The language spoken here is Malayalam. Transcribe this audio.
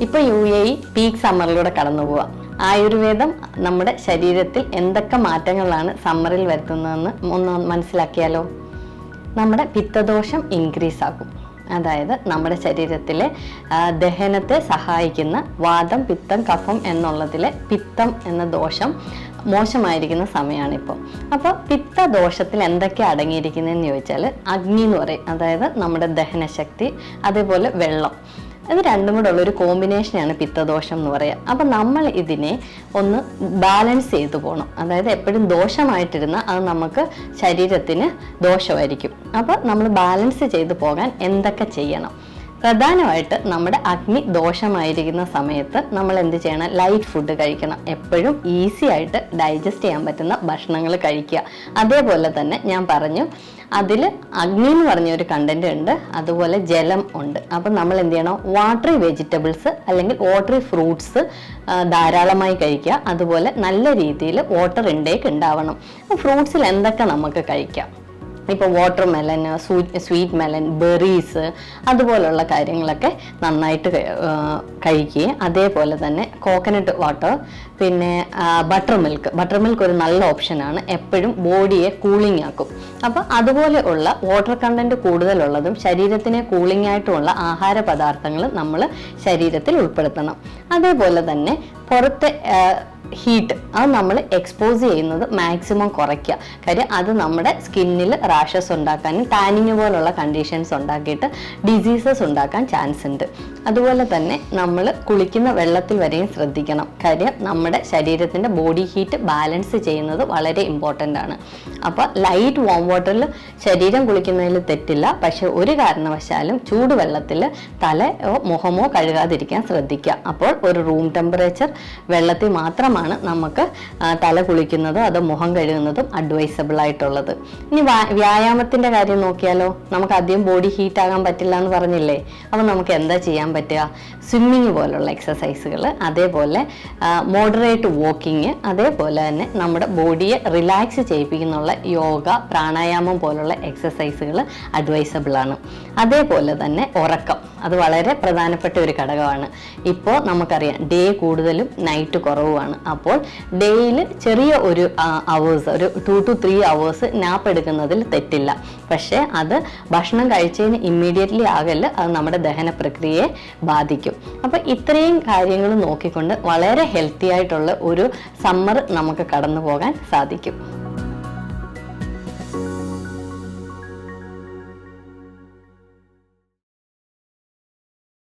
ഇപ്പോൾ യു എ പീക്ക് സമ്മറിലൂടെ കടന്നു പോവാം. ആയുർവേദം നമ്മുടെ ശരീരത്തിൽ എന്തൊക്കെ മാറ്റങ്ങളാണ് സമ്മറിൽ വരുത്തുന്നതെന്ന് ഒന്ന് മനസ്സിലാക്കിയാലോ? നമ്മുടെ പിത്തദോഷം ഇൻക്രീസ് ആകും. അതായത് നമ്മുടെ ശരീരത്തിലെ ദഹനത്തെ സഹായിക്കുന്ന വാദം പിത്തം കഫം എന്നുള്ളതിലെ പിത്തം എന്ന ദോഷം മോശമായിരിക്കുന്ന സമയമാണിപ്പോൾ അപ്പോൾ പിത്തദോഷത്തിൽ എന്തൊക്കെ അടങ്ങിയിരിക്കുന്നതെന്ന് ചോദിച്ചാൽ അഗ്നി എന്ന് പറയും. അതായത് നമ്മുടെ ദഹനശക്തി അതേപോലെ വെള്ളം. ഇത് രണ്ടും കൂടെ ഉള്ളൊരു കോമ്പിനേഷനാണ് പിത്തദോഷം എന്ന് പറയുക അപ്പം നമ്മൾ ഇതിനെ ഒന്ന് ബാലൻസ് ചെയ്തു പോകണം അതായത് എപ്പോഴും ദോഷമായിട്ടിരുന്ന അത് നമുക്ക് ശരീരത്തിന് ദോഷമായിരിക്കും. അപ്പോൾ നമ്മൾ ബാലൻസ് ചെയ്തു പോകാൻ എന്തൊക്കെ ചെയ്യണം? പ്രധാനമായിട്ട് നമ്മുടെ അഗ്നി ദോഷമായിരിക്കുന്ന സമയത്ത് നമ്മൾ എന്ത് ചെയ്യണം? ലൈറ്റ് ഫുഡ് കഴിക്കണം. എപ്പോഴും ഈസി ആയിട്ട് ഡൈജസ്റ്റ് ചെയ്യാൻ പറ്റുന്ന ഭക്ഷണങ്ങൾ കഴിക്കുക. അതേപോലെ തന്നെ ഞാൻ പറഞ്ഞു അതിൽ അഗ്നി എന്ന് പറഞ്ഞ ഒരു കണ്ടന്റ് ഉണ്ട്. അതുപോലെ ജലം ഉണ്ട്. അപ്പം നമ്മൾ എന്ത് ചെയ്യണം? വാട്ടറി വെജിറ്റബിൾസ് അല്ലെങ്കിൽ വാട്ടറി ഫ്രൂട്ട്സ് ധാരാളമായി കഴിക്കുക. അതുപോലെ നല്ല രീതിയിൽ വാട്ടർ ഇൻടേക്ക് ഉണ്ടാവണം. ഫ്രൂട്ട്സിൽ എന്തൊക്കെ നമുക്ക് കഴിക്കാം? ഇപ്പോൾ water melon sweet melon berries അതുപോലുള്ള കാര്യങ്ങളൊക്കെ നന്നായിട്ട് കഴിക്കുക. അതേപോലെ തന്നെ കോക്കനട്ട് വാട്ടർ പിന്നെ ബട്ടർ മിൽക്ക് ബട്ടർ മിൽക്ക് ഒരു നല്ല ഓപ്ഷനാണ് എപ്പോഴും ബോഡിയെ കൂളിംഗ് ആക്കും. അപ്പോൾ അതുപോലെ ഉള്ള വാട്ടർ കണ്ടന്റ് കൂടുതലുള്ളതും ശരീരത്തിനെ കൂളിംഗ് ആയിട്ടുള്ള ആഹാര പദാർത്ഥങ്ങൾ നമ്മൾ ശരീരത്തിൽ ഉൾപ്പെടുത്തണം. അതേപോലെ തന്നെ പുറത്തെ ഹീറ്റ് അത് നമ്മൾ എക്സ്പോസ് ചെയ്യുന്നത് മാക്സിമം കുറയ്ക്കുക. കാര്യം അത് നമ്മുടെ സ്കിന്നിൽ റാഷസ് ഉണ്ടാക്കാനും ടാനിങ് പോലുള്ള കണ്ടീഷൻസ് ഉണ്ടാക്കിയിട്ട് ഡിസീസസ് ഉണ്ടാക്കാൻ ചാൻസ് ഉണ്ട്. അതുപോലെ തന്നെ നമ്മൾ കുളിക്കുന്ന വെള്ളത്തിൽ വരെയും ശ്രദ്ധിക്കണം. കാര്യം നമ്മുടെ ശരീരത്തിന്റെ ബോഡി ഹീറ്റ് ബാലൻസ് ചെയ്യുന്നത് വളരെ ഇമ്പോർട്ടന്റ് ആണ്. അപ്പോൾ ലൈറ്റ് വാം വാട്ടറിൽ ശരീരം കുളിക്കുന്നതിൽ തെറ്റില്ല. പക്ഷേ ഒരു കാരണവശാലും ചൂടുവെള്ളത്തിൽ തലയോ മുഖമോ കഴുകാതിരിക്കാൻ ശ്രദ്ധിക്കുക. അപ്പോൾ ഒരു റൂം ടെമ്പറേച്ചർ വെള്ളത്തിൽ മാത്രമാണ് നമുക്ക് തല കുളിക്കുന്നതോ അതോ മുഖം കഴുകുന്നതും അഡ്വൈസബിൾ ആയിട്ടുള്ളത്. ഇനി വ്യാ- വ്യായാമത്തിന്റെ കാര്യം നോക്കിയാലോ? നമുക്ക് അധികം ബോഡി ഹീറ്റ് ആകാൻ പറ്റില്ല എന്ന് പറഞ്ഞില്ലേ? അപ്പോൾ നമുക്ക് എന്താ ചെയ്യാൻ പറ്റുക? സ്വിമ്മിങ് പോലുള്ള എക്സസൈസുകൾ അതേപോലെ മോഡറേറ്റ് വാക്കിങ് അതേപോലെ തന്നെ നമ്മുടെ ബോഡിയെ റിലാക്സ് ചെയ്യിപ്പിക്കുന്നുള്ള യോഗ പ്രാണായാമം പോലുള്ള എക്സസൈസുകൾ അഡ്വൈസബിൾ ആണ്. അതേപോലെ തന്നെ ഉറക്കം. അത് വളരെ പ്രധാനപ്പെട്ട ഒരു ഘടകമാണ്. ഇപ്പോൾ നമുക്കറിയാം ഡേ കൂടുതലും നൈറ്റ് കുറവുമാണ്. അപ്പോൾ ഡേയിൽ ചെറിയ ഒരു അവേഴ്സ് ഒരു two two three hours nap എടുക്കുന്നതിൽ തെറ്റില്ല. പക്ഷേ അത് ഭക്ഷണം കഴിച്ചതിന് ഇമ്മീഡിയറ്റ്ലി ആകൽ അത് നമ്മുടെ ദഹന പ്രക്രിയയെ ബാധിക്കും. അപ്പോൾ ഇത്രയും കാര്യങ്ങൾ നോക്കിക്കൊണ്ട് വളരെ ഹെൽത്തി ആയിട്ടുള്ള ഒരു സമ്മർ നമുക്ക് കടന്നു പോകാൻ സാധിക്കും.